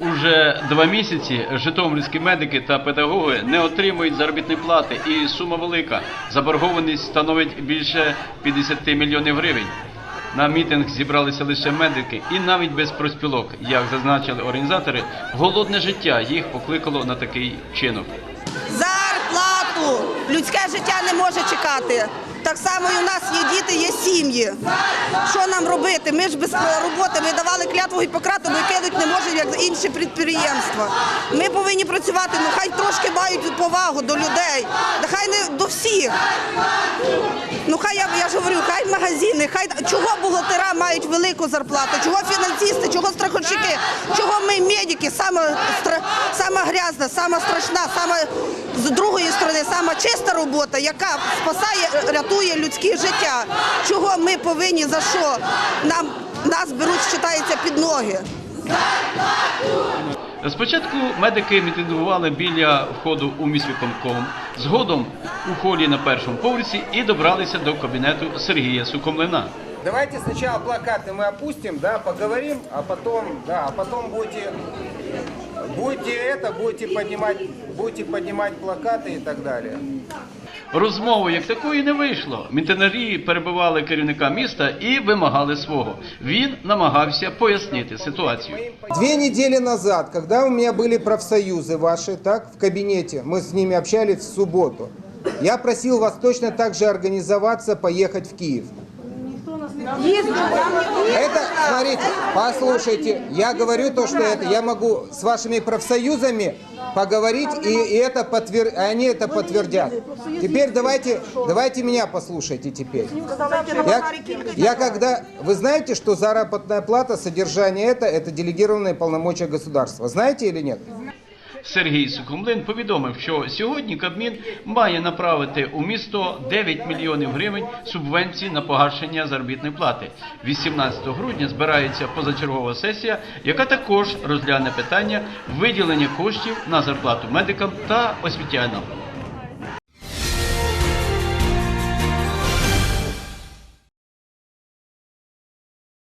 Уже два місяці житомирські медики та педагоги не отримують заробітної плати, і сума велика. Заборгованість становить більше 50 мільйонів гривень. На мітинг зібралися лише медики, і навіть без проспілок, як зазначили організатори, голодне життя їх покликало на такий вчинок. Зарплату! Людське життя не може чекати. Так само і у нас є діти, є сім'ї. Що нам робити? Ми ж без роботи, ми давали клятву Гіппократу, ми кинуть не можемо, як інші підприємства. Ми повинні працювати, ну хай трошки мають повагу до людей, нехай не до всіх. Ну хай я, я ж говорю, хай магазини, хай чого бухгалтера мають велику зарплату, чого фінансисти, чого страховщики, чого ми медики, сама, стра- сама грязна, сама страшна, сама з другої сама чиста робота, яка спасає, рятує людське життя. Чого ми повинні за що? Нам нас беруть, вважається, під ноги. Спочатку медики мітингували біля входу у міськвиконком, згодом у холі на першому поверсі і добралися до кабінету Сергія Сукомлина. Давайте сначала плакаты мы опустим, да, поговорим, а потом, да, а потом будете, будете это, будете поднимать, будете поднимать плакаты и так далее. Розмови як такої не вийшло. Мітинарі перебивали керівника міста і вимагали свого. Він намагався пояснити ситуацію. Две недели назад, когда у меня были профсоюзы ваши, так, в кабинете, мы с ними общались в субботу, я просил вас точно так же организоваться, поехать в Киев. Это, смотрите, послушайте, я говорю то, что это, я могу с вашими профсоюзами поговорить, и, и это подтвер... они это подтвердят. Теперь давайте, давайте меня послушайте теперь. Я, я когда, вы знаете, что заработная плата, содержание это, это делегированные полномочия государства. Знаете или нет? Сергій Сукомлин повідомив, що сьогодні Кабмін має направити у місто 9 мільйонів гривень субвенції на погашення заробітної плати. 18 грудня збирається позачергова сесія, яка також розгляне питання виділення коштів на зарплату медикам та освітянам.